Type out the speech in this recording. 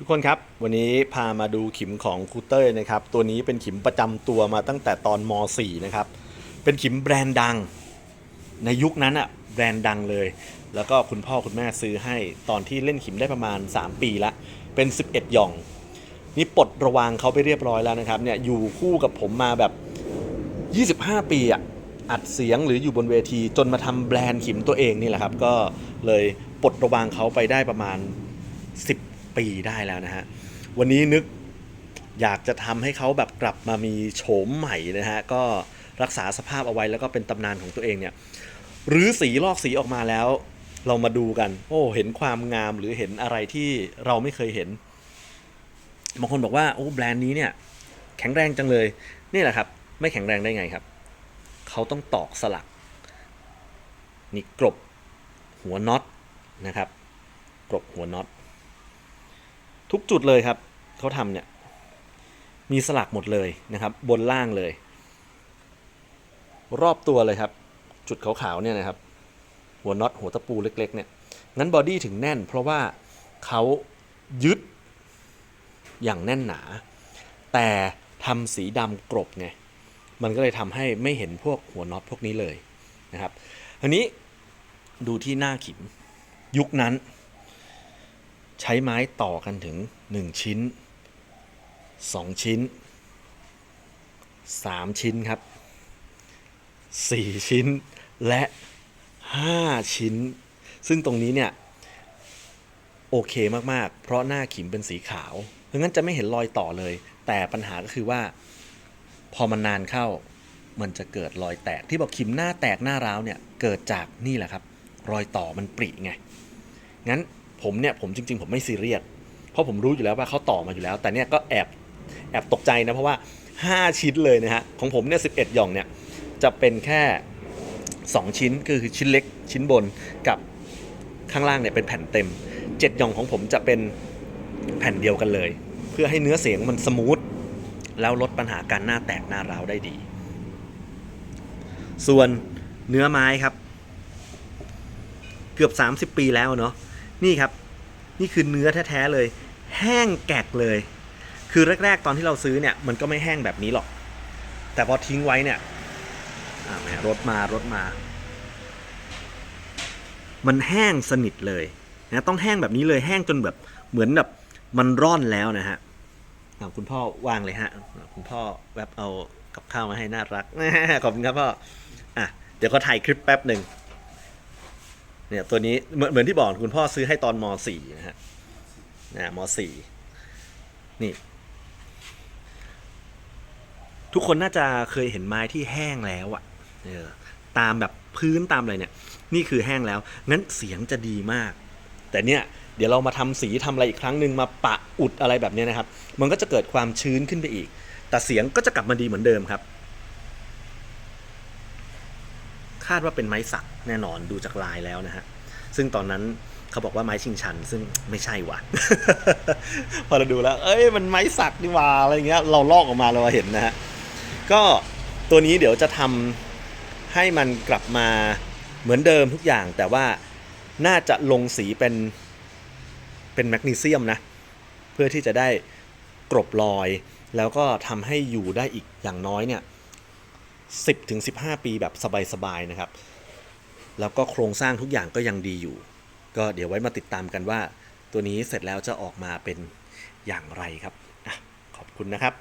ทุกคนครับ วันนี้พามาดูขิมของคูเต้ยนะครับ ตัวนี้เป็นขิมประจำตัวมาตั้งแต่ตอนม .4 นะครับ เป็นขิมแบรนด์ดัง ในยุคนั้นอะแบรนด์ดังเลย แล้วก็คุณพ่อคุณแม่ซื้อให้ตอนที่เล่นขิมได้ประมาณ 3 ปีละ เป็น 11 หย่อง นี่ปลดระวางเขาไปเรียบร้อยแล้วนะครับ เนี่ยอยู่คู่กับผมมาแบบ 25 ปีอะอัดเสียงหรืออยู่บนเวทีจนมาทำแบรนด์ขิมตัวเองนี่แหละครับ ก็เลยปลดระวางเขาไปได้ประมาณ 10 ปีได้แล้วนะฮะ วันนี้นึกอยากจะทำให้เขาแบบกลับมามีโฉมใหม่นะฮะ ก็รักษาสภาพเอาไว้แล้วก็เป็นตำนานของตัวเองเนี่ยหรือสีลอกสีออกมาแล้ว เรามาดูกัน โอ้เห็นความงามหรือเห็นอะไรที่เราไม่เคยเห็นบางคนบอกว่าโอ้แบรนด์นี้เนี่ย แข็งแรงจังเลยนี่แหละครับ ไม่แข็งแรงได้ไงครับ เขาต้องตอกสลักนี่กรบหัวน็อตนะครับกรบหัวน็อต ทุกจุดเลยครับเขาทำเนี่ยมีสลักหมดเลยนะครับ บนล่างเลย รอบตัวเลยครับ จุดขาวๆเนี่ยนะครับ หัวน็อตหัวตะปูเล็ก ๆ เนี่ยงั้นบอดี้ถึงแน่น เพราะว่าเขายึดอย่างแน่นหนา แต่ทำสีดำกรบไงมันก็เลยทำให้ไม่เห็นพวกหัวน็อตพวกนี้เลยนะครับทีนี้ดูที่หน้าขิมยุคนั้น ใช้ไม้ต่อกันถึง 1 ชิ้น 2 ชิ้น 3 ชิ้นครับ 4 ชิ้นและ 5 ชิ้น ซึ่งตรงนี้เนี่ย โอเคมาก ๆ เพราะหน้าขิมเป็นสีขาวเพราะงั้นจะไม่เห็นรอยต่อเลย แต่ปัญหาก็คือว่า พอมันนานเข้ามันจะเกิดรอยแตกที่บอกขิมหน้าแตกหน้าร้าวเนี่ย เกิดจากนี่แหละครับ รอยต่อมันปริไงงั้น ผมเนี่ยผมจริง ๆ ผมไม่ซีเรียสเพราะผมรู้อยู่แล้วว่าเขาต่อมาอยู่แล้ว แต่เนี่ยก็แอบแอบตกใจนะเพราะว่า 5 ชิ้นเลยนะฮะของผมเนี่ย11หย่องเนี่ยจะเป็นแค่ 2 ชิ้นคือชิ้นเล็กชิ้นบนกับข้างล่างเนี่ยเป็นแผ่นเต็ม 7 หย่องของผมจะเป็นแผ่นเดียวกันเลย เพื่อให้เนื้อเสียงมันสมูทแล้วลดปัญหาการหน้าแตกหน้าร้าวได้ดี ส่วนเนื้อไม้ครับ เกือบ 30 ปีแล้วเนาะ นี่ครับ นี่คือเนื้อแท้ๆเลย แห้งแกกเลย คือแรก ๆ ตอนที่เราซื้อเนี่ย มันก็ไม่แห้งแบบนี้หรอก แต่พอทิ้งไว้เนี่ยแหมรถมารถมา มันแห้งสนิทเลยนะต้องแห้งแบบนี้เลยแห้งจนแบบเหมือนแบบมันร่อนแล้วนะฮะคุณพ่อวางเลยฮะ คุณพ่อแวบเอากับข้าวมาให้น่ารักขอบคุณครับพ่ออะเดี๋ยวก็ถ่ายคลิปแป๊บหนึ่ง เนี่ยตัวนี้เหมือนเหมือนที่บอกคุณพ่อซื้อให้ตอนม .4 นะฮะนะม .4 นี่ ทุกคนน่าจะเคยเห็นไม้ที่แห้งแล้วอะเออตามแบบพื้นตามอะไรเนี่ย นี่คือแห้งแล้ว งั้นเสียงจะดีมาก แต่เนี่ยเดี๋ยวเรามาทำสีทำอะไรอีกครั้งหนึ่งมาปะอุดอะไรแบบนี้นะครับ มันก็จะเกิดความชื้นขึ้นไปอีก แต่เสียงก็จะกลับมาดีเหมือนเดิมครับ คาดว่าเป็นไม้สักแน่นอนดูจากลายแล้วนะฮะ ซึ่งตอนนั้นเขาบอกว่าไม้ชิงชัน ซึ่งไม่ใช่ว่ะ พอเราดูแล้ว เอ้ยมันไม้สักนี่ว่าอะไรเงี้ย เราลอกออกมาเราเห็นนะฮะ ก็ตัวนี้เดี๋ยวจะทำให้มันกลับมาเหมือนเดิมทุกอย่าง แต่ว่าน่าจะลงสีเป็นเป็นแมกนีเซียมนะ เพื่อที่จะได้กรบรอย แล้วก็ทำให้อยู่ได้อีกอย่างน้อยเนี่ย 10ถึง15 ปีแบบสบายๆนะครับ แล้วก็โครงสร้างทุกอย่างก็ยังดีอยู่ ก็เดี๋ยวไว้มาติดตามกันว่า ตัวนี้เสร็จแล้วจะออกมาเป็นอย่างไรครับอขอบคุณนะครับ